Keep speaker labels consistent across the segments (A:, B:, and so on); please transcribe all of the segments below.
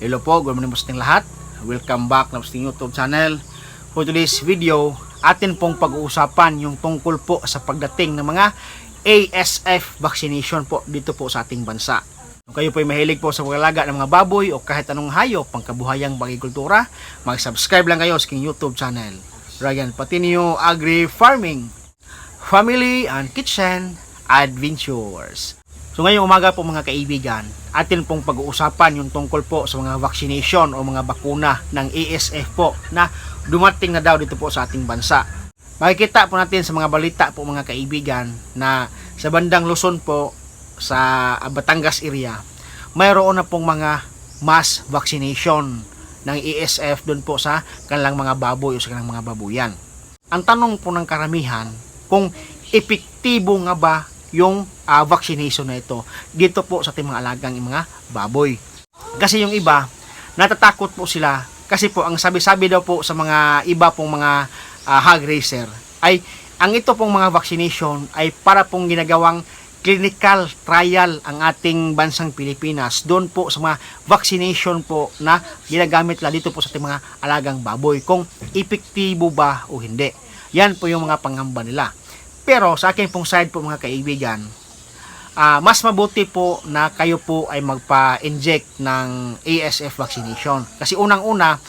A: Hello po, good morning po sa lahat. Welcome back na sa ating YouTube channel. For today's video, atin pong pag-uusapan yung tungkol po sa pagdating ng mga ASF vaccination po dito po sa ating bansa. Kung kayo po ay mahilig po sa paglaga ng mga baboy o kahit anong hayop pangkabuhayang bagikultura, mag-subscribe lang kayo sa aking YouTube channel. Ryan Patinio Agri Farming, Family and Kitchen Adventures. So ngayong umaga po mga kaibigan, atin pong pag-uusapan yung tungkol po sa mga vaccination o mga bakuna ng ASF po na dumating na daw dito po sa ating bansa. Makikita po natin sa mga balita po mga kaibigan na sa bandang Luzon po sa Batangas area, mayroon na pong mga mass vaccination ng ASF doon po sa kanilang mga baboy o sa kanilang mga babuyan. Ang tanong po ng karamihan kung epektibo nga ba yung ah, vaccination na ito dito po sa ating mga alagang mga baboy. Kasi yung iba, natatakot po sila kasi po ang sabi-sabi daw po sa mga iba pong mga ah, hog racer ay ang ito pong mga vaccination ay para pong ginagawang clinical trial ang ating bansang Pilipinas doon po sa mga vaccination po na ginagamit la dito po sa ating mga alagang baboy kung epektibo ba o hindi. Yan po yung mga pangamba nila. Pero sa akin pong side po mga kaibigan, ah, mas mabuti po na kayo po ay magpa-inject ng ASF vaccination. Kasi unang-una,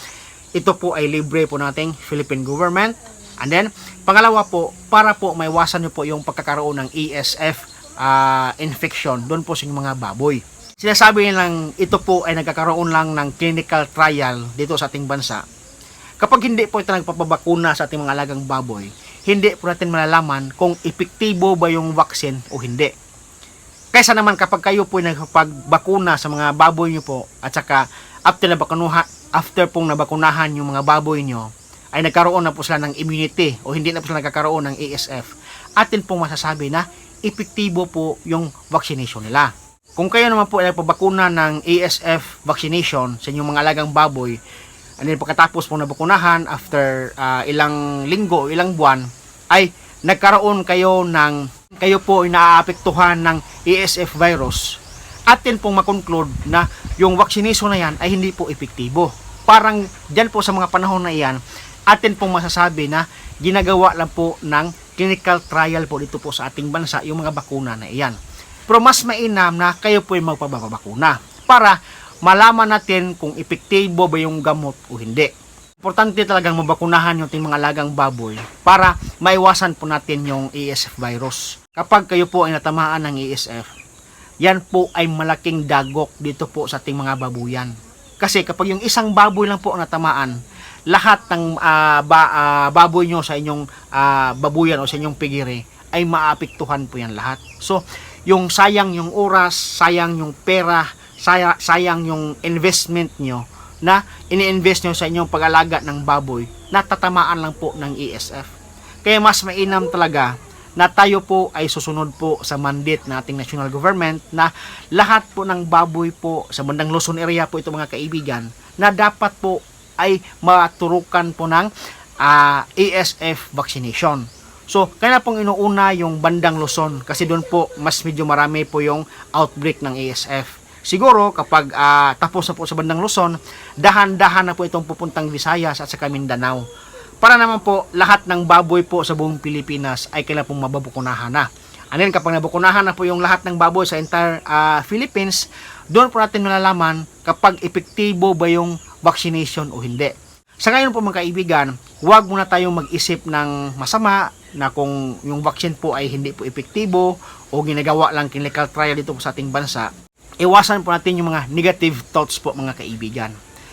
A: ito po ay libre po nating Philippine government. And then, pangalawa po, para po maiwasan nyo po yung pagkakaroon ng ASF ah, infection doon po sa mga baboy. Sinasabi nilang ito po ay nagkakaroon lang ng clinical trial dito sa ating bansa. Kapag hindi po ito nagpapabakuna sa ating mga alagang baboy, hindi po natin malalaman kung epektibo ba yung vaccine o hindi. Kaysa naman kapag kayo po nagpagbakuna sa mga baboy nyo po at saka after na bakunuha, after pong nabakunahan yung mga baboy nyo, ay nagkaroon na po sila ng immunity o hindi na po sila nagkakaroon ng ASF, atin pong masasabi na epektibo po yung vaccination nila. Kung kayo naman po ay nagpabakuna ng ASF vaccination sa inyong mga alagang baboy, and then pagkatapos po nabakunahan after ah, ilang linggo ilang buwan, ay nagkaroon kayo ng kayo po ay naaapektuhan ng ASF virus, atin pong makonclude na yung vaccination na yan ay hindi po epektibo. Parang dyan po sa mga panahon na iyan, atin pong masasabi na ginagawa lang po ng clinical trial po dito po sa ating bansa yung mga bakuna na iyan. Pero mas mainam na kayo po ay magpabakuna para malaman natin kung epektibo ba yung gamot o hindi. Importante talagang mabakunahan yung ating mga alagang baboy para maiwasan po natin yung ASF virus. Kapag kayo po ay natamaan ng ASF, yan po ay malaking dagok dito po sa ating mga babuyan. Kasi kapag yung isang baboy lang po ang natamaan, lahat ng ah, ba, ah, baboy nyo sa inyong ah, babuyan o sa inyong pigiri ay maapektuhan po yan lahat. So, yung sayang yung oras, sayang yung pera, saya, sayang yung investment nyo na ini-invest nyo sa inyong pag-alaga ng baboy, natatamaan lang po ng ESF. Kaya mas mainam talaga na tayo po ay susunod po sa mandate ng ating national government na lahat po ng baboy po sa bandang Luzon area po ito mga kaibigan na dapat po ay maturukan po ng ah, ASF vaccination. So, kaya pong inuuna yung bandang Luzon kasi doon po mas medyo marami po yung outbreak ng ASF. Siguro kapag ah, tapos na po sa bandang Luzon, dahan-dahan na po itong pupuntang Visayas at sa Mindanao. Para naman po lahat ng baboy po sa buong Pilipinas ay kailan pong mababukunahan na. And then kapag nabukunahan na po yung lahat ng baboy sa entire ah, Philippines, doon po natin malalaman kapag epektibo ba yung vaccination o hindi. Sa ngayon po mga kaibigan, huwag muna tayong mag-isip ng masama na kung yung vaccine po ay hindi po epektibo o ginagawa lang clinical trial dito po sa ating bansa. Iwasan po natin yung mga negative thoughts po mga kaibigan.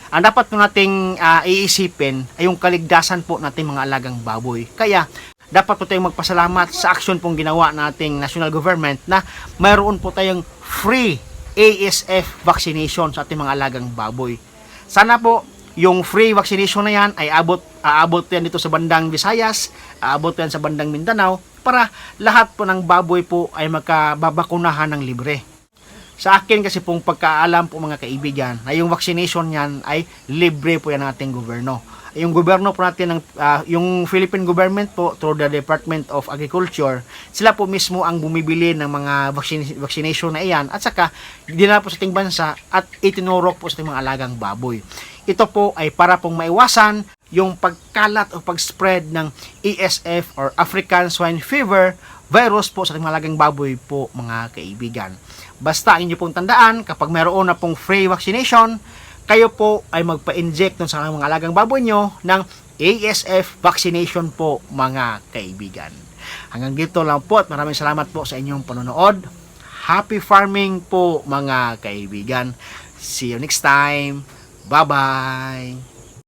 A: Ang dapat po nating ah, iisipin ay yung kaligtasan po nating mga alagang baboy. Kaya dapat po tayong magpasalamat sa action pong ginawa nating national government na mayroon po tayong free ASF vaccination sa ating mga alagang baboy. Sana po yung free vaccination na yan ay abot aabot yan dito sa bandang Visayas, aabot yan sa bandang Mindanao para lahat po ng baboy po ay magkababakunahan ng libre. Sa akin kasi pong pagkaalam po mga kaibigan na yung vaccination niyan ay libre po yan ng ating gobyerno. Yung gobyerno po natin ng ah, yung Philippine government po through the Department of Agriculture, sila po mismo ang bumibili ng mga vaccine, vaccination na iyan at saka dinala po sa ating bansa at itinurok po sa ating mga alagang baboy. Ito po ay para pong maiwasan yung pagkalat o pag-spread ng ESF or African Swine Fever virus po sa ating mga alagang baboy po mga kaibigan. Basta inyo pong tandaan, kapag mayroon na pong free vaccination, kayo po ay magpa-inject sa mga alagang baboy nyo ng ASF vaccination po mga kaibigan. Hanggang dito lang po at maraming salamat po sa inyong panonood. Happy farming po mga kaibigan. See you next time. Bye-bye.